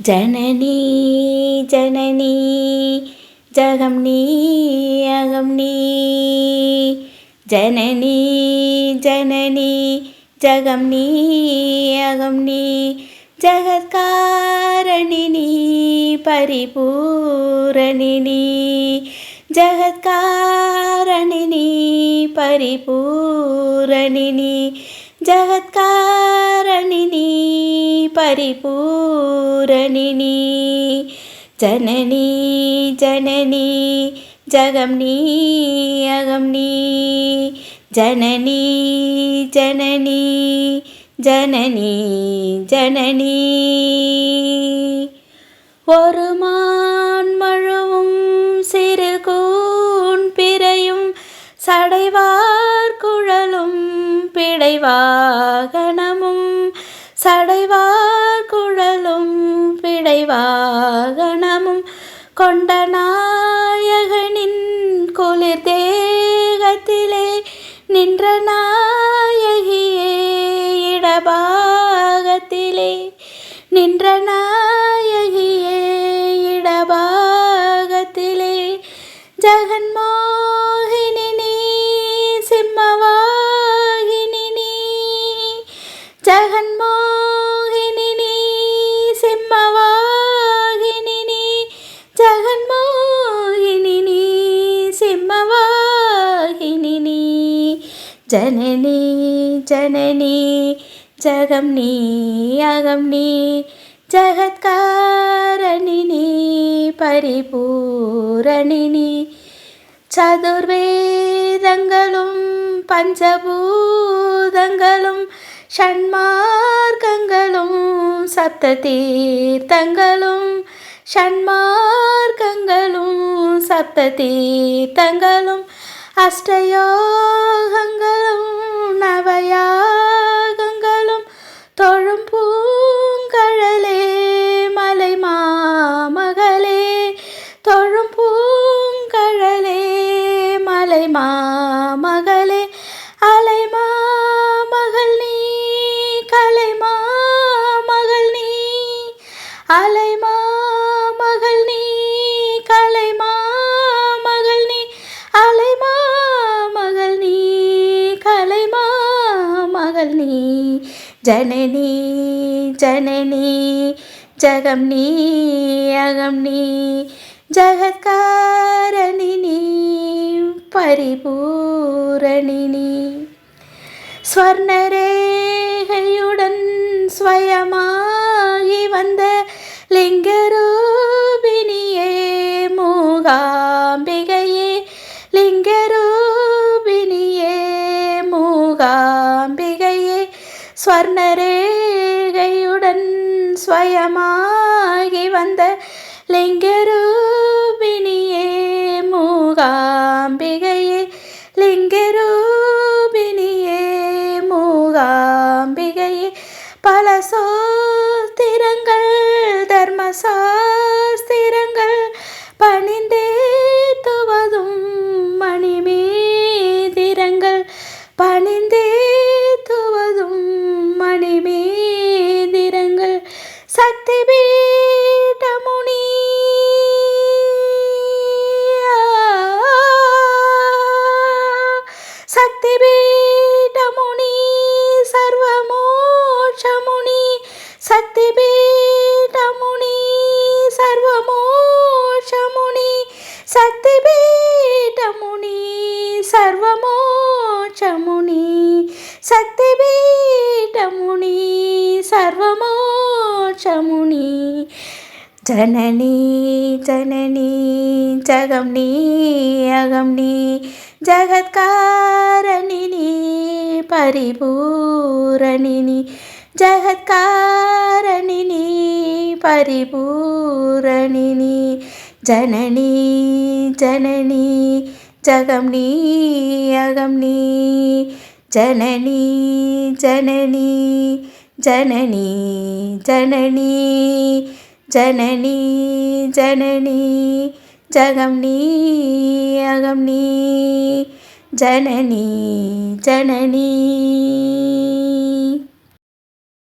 ஜனனி ஜனனி ஜகம் நீ அகம் நீ ஜனனி ஜனனி ஜகம் நீ அகம் நீ ஜகத்காரணினி பரிபூரணினி ஜகத்காரணினி பரிபூரணினி ஜகத்காரணினி பூரணினி ஜனனி ஜனனி ஜகம் நீ அகம் நீ ஜனனி ஜனனி ஜனனி ஜனனி. ஒரு மான் மழுவும் சிறு கூன் பிறையும் சடைவார் குழலும் பிடைவாகனமும் சடைவார் பிடைவாகனமும் கொண்ட நாயகனின் குளிர் தேகத்திலே நின்ற நாயகியே இடபாகத்திலே நின்ற நாய ജനനി ജനനി ജഗം നീ അകം നീ ജഗത്കാരണിനി പരിപൂരണിനി ചതുർവേദങ്ങളും പഞ്ചഭൂതങ്ങളും ഷൺമാർഗങ്ങളും സപ്തീർത്ഥങ്ങളും ഷൺമാർഗങ്ങളും സപ്തീർത്ഥങ്ങളും அஷ்டயோகங்களும் நவயாகங்களும் தொழும் பூங்கழலே மலை மாமகளே. தொழும் பூங்கழலே மலை மாமகளே. அலை மாமகள் நீ கலை மாமகள் நீ. அலை மா ജനനി ജനനി ജഗം നീ അകം നീ. ജഗത്കാരണിനി പരിപൂരണിനി സ്വർണരേഖയുടൻ സ്വയമായി വന്ന ലിംഗരൂ ஸ்வர்ணரேகையுடன் ஸ்வயமாகி வந்த லிங்கரூபிணியே மூகாம்பிகையே. லிங்கரூபிணியே மூகாம்பிகையே. பல சோத்திரங்கள் தர்மசா సతిపీఠముని సతిపీఠముని సర్వమోక్షముని. సతిపీఠముని సర్వమోక్షముని. సతిపీఠముని సర్వమోక్షముని. సతిపీఠముని సర్వమో మోక్షముని జననీ జననీ జగంనీ అగంనీ జగత్కారణిని పరిపూరణిని జగత్కారణిని పరిపూరణిని జననీ జననీ జగంనీ అగంనీ జననీ జననీ ஜனனி ஜனனி ஜகம் நீ அகம் நீ ஜனனி ஜனனி ஜனனி ஜனனி ஜனனி ஜனனி ஜகம் நீ அகம் நீ ஜனனி ஜனனி